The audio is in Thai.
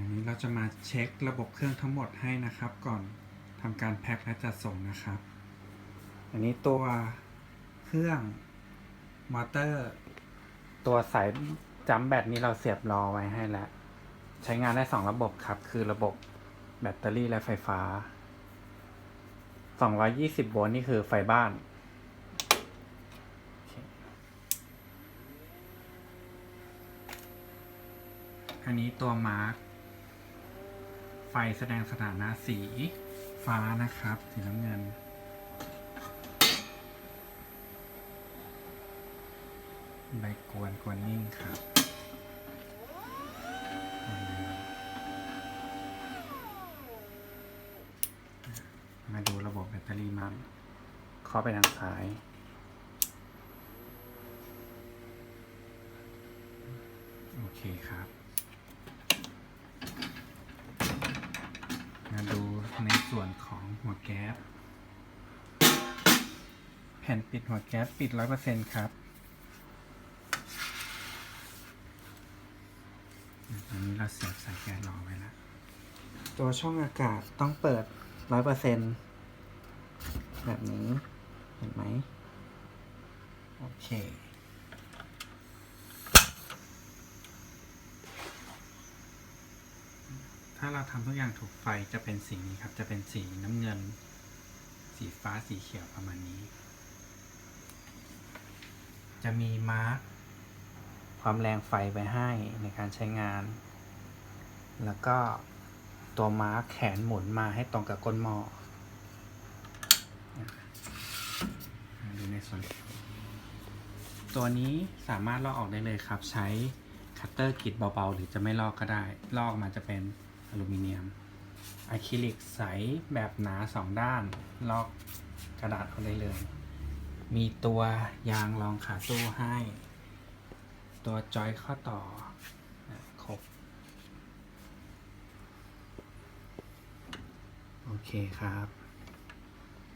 อันนี้เราจะมาเช็คระบบเครื่องทั้งหมดให้นะครับ ก่อนทำการแพ็คและจัดส่งนะครับ อันนี้ตัวเครื่องมอเตอร์ ตัวสายจัมแบตนี้เราเสียบรอไว้ให้แล้ว ใช้งานได้สองระบบครับ คือระบบแบตเตอรี่และไฟฟ้า 220 โวลต์นี่คือไฟบ้านอันนี้ตัวมาร์ก ไฟแสดงสถานะสีฟ้านะครับ สีน้ำเงิน ใบกวนกวนนิ่งครับมาดูระบบแบตเตอรี่มันเคาไปทางซ้าย โอเคครับ ก๊ส แผ่นปิดหัวแก๊สปิดร้อยเปอร์เซ็นต์ครับอันนี้เราเสียบสายแก๊สรอไว้แล้ว ตัวช่องอากาศต้องเปิดร้อยเปอร์เซ็นต์แบบนี้ เห็นไหม โอเค ถ้าเราทำทุกอย่างถูกไฟจะเป็นสีนี้ครับ จะเป็นสีน้ำเงิน สีฟ้าสีเขียวประมาณนี้ จะมีมาร์กความแรงไฟไปให้ในการใช้งาน แล้วก็ตัวมาร์กแขนหมุนมาให้ตรงกับก้นหม้อดูในส่วนตัวนี้สามารถลอกออกได้เลยครับ ใช้คัตเตอร์กรีดเบาๆ หรือจะไม่ลอกก็ได้ ลอกออกมาจะเป็น อลูมิเนียมอะคริลิกใสแบบหนาสองด้านลอกกระดาษเอาได้เลย มีตัวยางรองขาตู้ให้ ตัวจอยข้อต่อครบ โอเคครับ